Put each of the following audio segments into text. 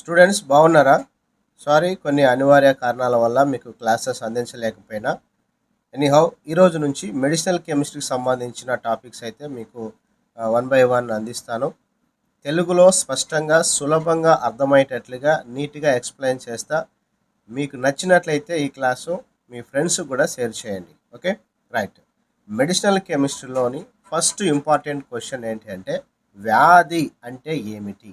Students బాగున్నారా? Sorry కొన్ని అనివార్య కారణాల వల్ల మీకు క్లాసెస్ అందించలేకపోయినా. ఎనీహౌ ఈరోజు నుంచి మెడిసినల్ కెమిస్ట్రీకి సంబంధించిన టాపిక్స్ అయితే మీకు వన్ బై వన్ అందిస్తాను. తెలుగులో స్పష్టంగా సులభంగా అర్థమయ్యేటట్లుగా నీట్గా ఎక్స్ప్లెయిన్ చేస్తా. మీకు నచ్చినట్లయితే ఈ క్లాసు మీ ఫ్రెండ్స్ కూడా షేర్ చేయండి. ఓకే రైట్ మెడిసినల్ కెమిస్ట్రీలోని ఫస్ట్ ఇంపార్టెంట్ క్వశ్చన్ ఏంటి అంటే వ్యాధి అంటే ఏమిటి?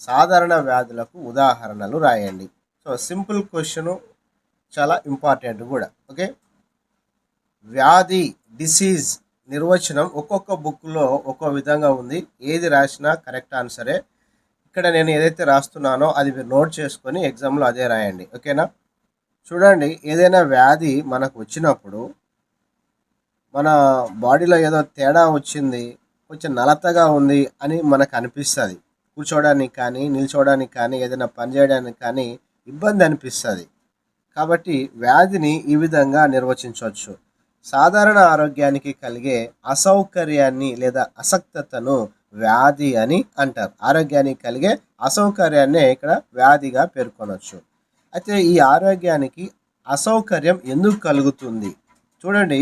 సాధారణ వ్యాధులకు ఉదాహరణలు రాయండి. సో సింపుల్ క్వశ్చన్ చాలా ఇంపార్టెంట్ కూడా. ఓకే? వ్యాధి డిసీజ్ నిర్వచనం ఒక్కొక్క బుక్లో ఒక్కో విధంగా ఉంది. ఏది రాసినా కరెక్ట్ ఆన్సరే. ఇక్కడ నేను ఏదైతే రాస్తున్నానో అది మీరు నోట్ చేసుకొని ఎగ్జామ్లో అదే రాయండి. ఓకేనా? చూడండి ఏదైనా వ్యాధి మనకు వచ్చినప్పుడు మన బాడీలో ఏదో తేడా వచ్చింది కొంచెం నలతగా ఉంది అని మనకు అనిపిస్తుంది. కూర్చోవడానికి కానీ నిల్చోవడానికి కానీ ఏదైనా పని చేయడానికి కానీ ఇబ్బంది అనిపిస్తుంది. కాబట్టి వ్యాధిని ఈ విధంగా నిర్వచించవచ్చు. సాధారణ ఆరోగ్యానికి కలిగే అసౌకర్యాన్ని లేదా అసక్తతను వ్యాధి అని అంటారు. ఆరోగ్యానికి కలిగే అసౌకర్యాన్నే ఇక్కడ వ్యాధిగా పేర్కొనవచ్చు అయితే ఈ ఆరోగ్యానికి అసౌకర్యం ఎందుకు కలుగుతుంది? చూడండి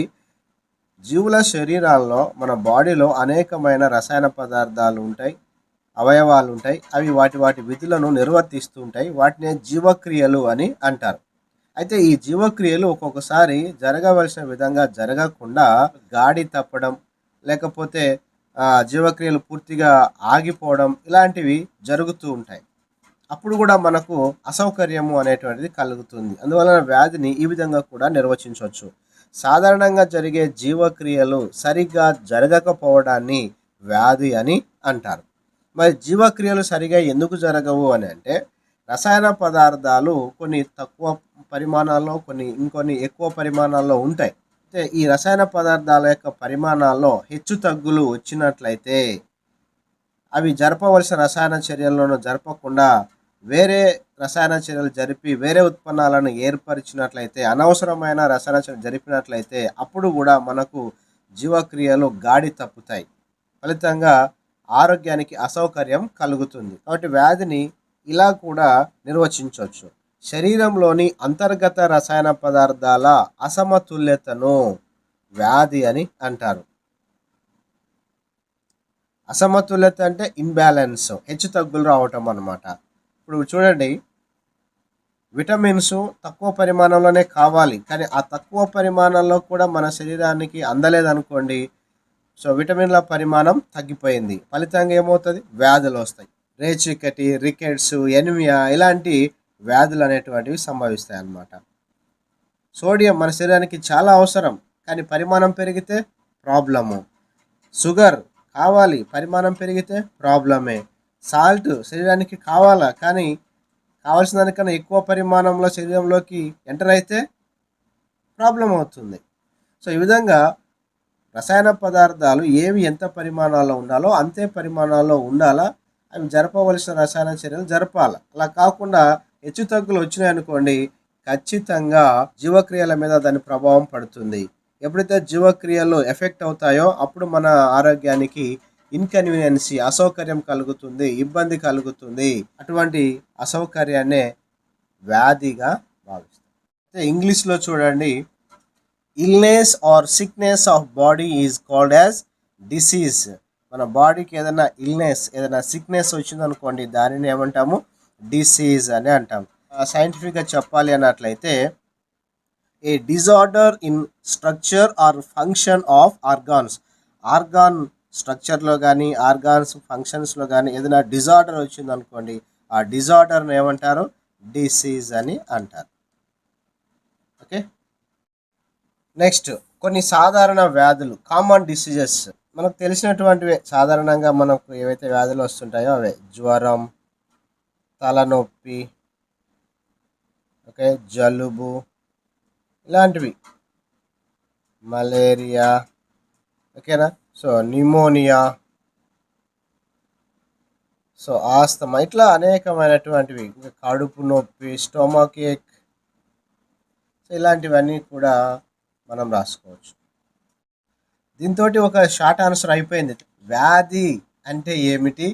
జీవుల శరీరాల్లో మన బాడీలో అనేకమైన రసాయన పదార్థాలు ఉంటాయి. అవయవాలు ఉంటాయి అవి వాటి వాటి విధులను నిర్వర్తిస్తూ ఉంటాయి వాటినే జీవక్రియలు అని అంటారు. అయితే ఈ జీవక్రియలు ఒక్కొక్కసారి జరగవలసిన విధంగా జరగకుండా గాడి తప్పడం లేకపోతే జీవక్రియలు పూర్తిగా ఆగిపోవడం ఇలాంటివి జరుగుతూ ఉంటాయి. అప్పుడు కూడా మనకు అసౌకర్యము అనేటువంటిది కలుగుతుంది. అందువలన వ్యాధిని ఈ విధంగా కూడా నిర్వచించవచ్చు. సాధారణంగా జరిగే జీవక్రియలు సరిగ్గా జరగకపోవడాన్ని వ్యాధి అని అంటారు. మరి జీవక్రియలు సరిగా ఎందుకు జరగవు అని అంటే రసాయన పదార్థాలు కొన్ని తక్కువ పరిమాణాల్లో కొన్ని ఇంకొన్ని ఎక్కువ పరిమాణాల్లో ఉంటాయి. అయితే ఈ రసాయన పదార్థాల యొక్క పరిమాణాల్లో హెచ్చు తగ్గులు వచ్చినట్లయితే అవి జరపవలసిన రసాయన చర్యలను జరపకుండా వేరే రసాయన చర్యలు జరిపి వేరే ఉత్పన్నాలను ఏర్పరిచినట్లయితే అనవసరమైన రసాయన చర్యలు జరిపినట్లయితే అప్పుడు కూడా మనకు జీవక్రియలు గాడి తప్పుతాయి. ఫలితంగా ఆరోగ్యానికి అసౌకర్యం కలుగుతుంది. కాబట్టి వ్యాధిని ఇలా కూడా నిర్వచించవచ్చు. శరీరంలోని అంతర్గత రసాయన పదార్థాల అసమతుల్యతను వ్యాధి అని అంటారు. అసమతుల్యత అంటే ఇంబ్యాలెన్స్ హెచ్చు తగ్గులు రావటం అనమాట ఇప్పుడు చూడండి విటమిన్స్ తక్కువ పరిమాణంలోనే కావాలి. కానీ ఆ తక్కువ పరిమాణంలో కూడా మన శరీరానికి అందలేదనుకోండి సో విటమిన్ల పరిమాణం తగ్గిపోయింది. ఫలితంగా ఏమవుతుంది? వ్యాధులు వస్తాయి. రేచికటి రికెట్స్ ఎనిమియా ఇలాంటి వ్యాధులు అనేటువంటివి సంభవిస్తాయి అన్నమాట సోడియం మన శరీరానికి చాలా అవసరం కానీ పరిమాణం పెరిగితే ప్రాబ్లము. షుగర్ కావాలి పరిమాణం పెరిగితే ప్రాబ్లమే. సాల్ట్ శరీరానికి కావాలా కానీ కావాల్సిన దానికన్నా ఎక్కువ పరిమాణంలో శరీరంలోకి ఎంటర్ అయితే ప్రాబ్లం అవుతుంది సో ఈ విధంగా రసాయన పదార్థాలు ఏవి ఎంత పరిమాణాల్లో ఉండాలో అంతే పరిమాణాల్లో ఉండాలా? అవి జరపవలసిన రసాయన చర్యలు జరపాలి. అలా కాకుండా హెచ్చు తగ్గులు వచ్చినాయనుకోండి ఖచ్చితంగా జీవక్రియల మీద దాని ప్రభావం పడుతుంది. ఎప్పుడైతే జీవక్రియలు ఎఫెక్ట్ అవుతాయో అప్పుడు మన ఆరోగ్యానికి ఇన్కన్వీనియన్సీ అసౌకర్యం కలుగుతుంది ఇబ్బంది కలుగుతుంది. అటువంటి అసౌకర్యాన్నే వ్యాధిగా భావిస్తాం అయితే ఇంగ్లీష్లో చూడండి illness or sickness of body is called as disease మన బాడీకి ఏదైనా ఇల్నెస్ ఏదైనా సిక్నెస్ వచ్చిందనుకోండి దానిని ఏమంటాము? డిసీజ్ అని అంటాం. సైంటిఫిక్గా చెప్పాలి అన్నట్లయితే a disorder in structure or function of organs organ స్ట్రక్చర్లో కానీ ఆర్గాన్స్ ఫంక్షన్స్లో కానీ ఏదైనా డిజార్డర్ వచ్చిందనుకోండి ఆ డిజార్డర్ని ఏమంటారు? డిసీజ్ అని అంటారు. ఓకే నెక్స్ట్ కొన్ని సాధారణ వ్యాధులు కామన్ డిసీజెస్ మనకు తెలిసినటువంటివే. సాధారణంగా మనకు ఏవైతే వ్యాధులు వస్తుంటాయో అవే. జ్వరం తలనొప్పి ఓకే జలుబు ఇలాంటివి. మలేరియా ఓకేనా? సో న్యూమోనియా సో ఆస్తమా ఇట్లా అనేకమైనటువంటివి. ఇంకా కడుపు నొప్పి స్టొమక్ ఏక్ సో ఇలాంటివన్నీ కూడా మనం రాసుకోవచ్చు. దీంతో ఒక షార్ట్ ఆన్సర్ అయిపోయింది. వ్యాధి అంటే ఏమిటి?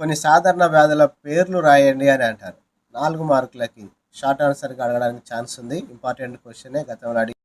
కొన్ని సాధారణ వ్యాధుల పేర్లు రాయండి అని అంటారు. నాలుగు మార్కులకి షార్ట్ ఆన్సర్గా అడగడానికి ఛాన్స్ ఉంది. ఇంపార్టెంట్ క్వశ్చనే గతంలో అడిగి